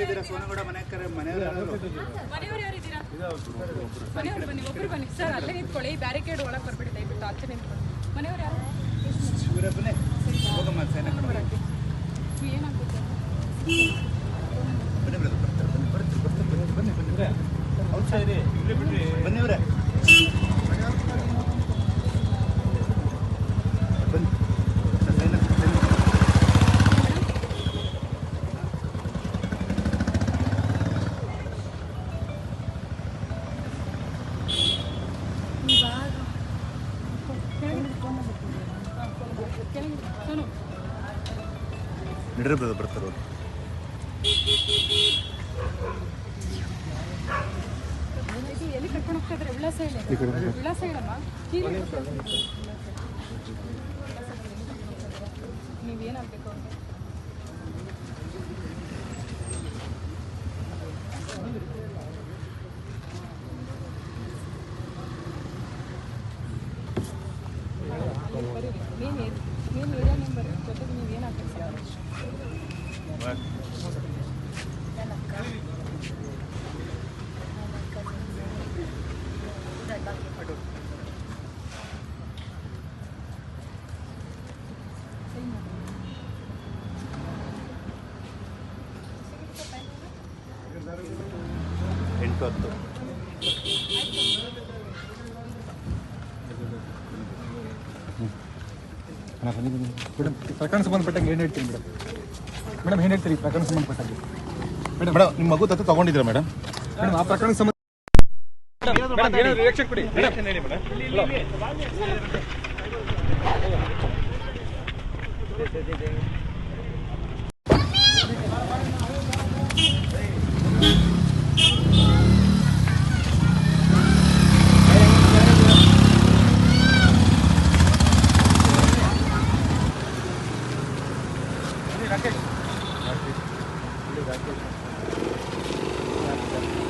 ನೀವಿದ್ದೀರಾ ಸೋನಗೌಡ ಮನೆ ಕರೆ ಮನೆಯವರು? ಮನೆಯವ್ರು ಯಾರಿದ್ದೀರಾ ಮನೆಯವ್ರು ಬನ್ನಿ ಒಬ್ರು ಬನ್ನಿ ಸರ್ ಅಲ್ಲೇ ನಿಂತ್ಕೊಳ್ಳಿ ಬ್ಯಾರಿಕೇಡ್ ಒಳಗೆ ಬರ್ಬಿಡಿ ದಯವಿಟ್ಟು ಆಚೆ ನಿಂತ್ಕೊಳ್ಳಿ ಮನೆಯವ್ರು ಯಾರು ಇವರೇ ಬನ್ನಿ ಹೋಗಮ್ಮ ಸೈನ್ ಬನ್ನಿ ಏನಾಗುತ್ತೆ ಬನ್ನಿ ಬನ್ನಿ ಬರ್ತಾರೆ, ಬನ್ನಿ, ಬನ್ನಿ ಬನ್ನಿ ಬನ್ನಿ, ಬನ್ನಿ, ಬನ್ನಿ. ಬನ್ನಿ ಸರ್, ಬನ್ನಿ ಬನ್ನಿ ಬನ್ನಿ ಬನ್ನಿ ನಡ್ರಿ ಬ್ರದರ್ ಬರ್ತಾರೆ ಎಲ್ಲಿ ಕರ್ಕೊಂಡು ಹೋಗ್ತಾ ಇದ್ರೆ ವಿಳಾಸ ಹೇಳಿ ವಿಳಾಸ ಹೇಳಮ್ಮ ನೀವೇನಾಗಬೇಕು ಅಂತ ಮೇನ್ ಮೇನ್ ಮೇಡಮ್ ಪ್ರಕರಣ ಸಂಬಂಧಪಟ್ಟಂಗೆ ಏನು ಹೇಳ್ತೀನಿ ಮೇಡಮ್? ಮೇಡಮ್ ಏನು ಹೇಳ್ತೀರಿ ಪ್ರಕರಣ ಸಂಬಂಧಪಟ್ಟಂಗೆ? ಮೇಡಮ್ ಮೇಡಮ್ ನಿಮ್ಮ ಮಗು ತತ್ತು ತಗೊಂಡಿದ್ದೀರಾ ಮೇಡಮ್? ಮೇಡಮ್ ಆ ಪ್ರಕರಣ ಸಂಬಂಧ ರಿಯಾಕ್ಷನ್ ಕೊಡಿ. ಹೇಳಿ ಮೇಡಮ್. राकेश राकेश राकेश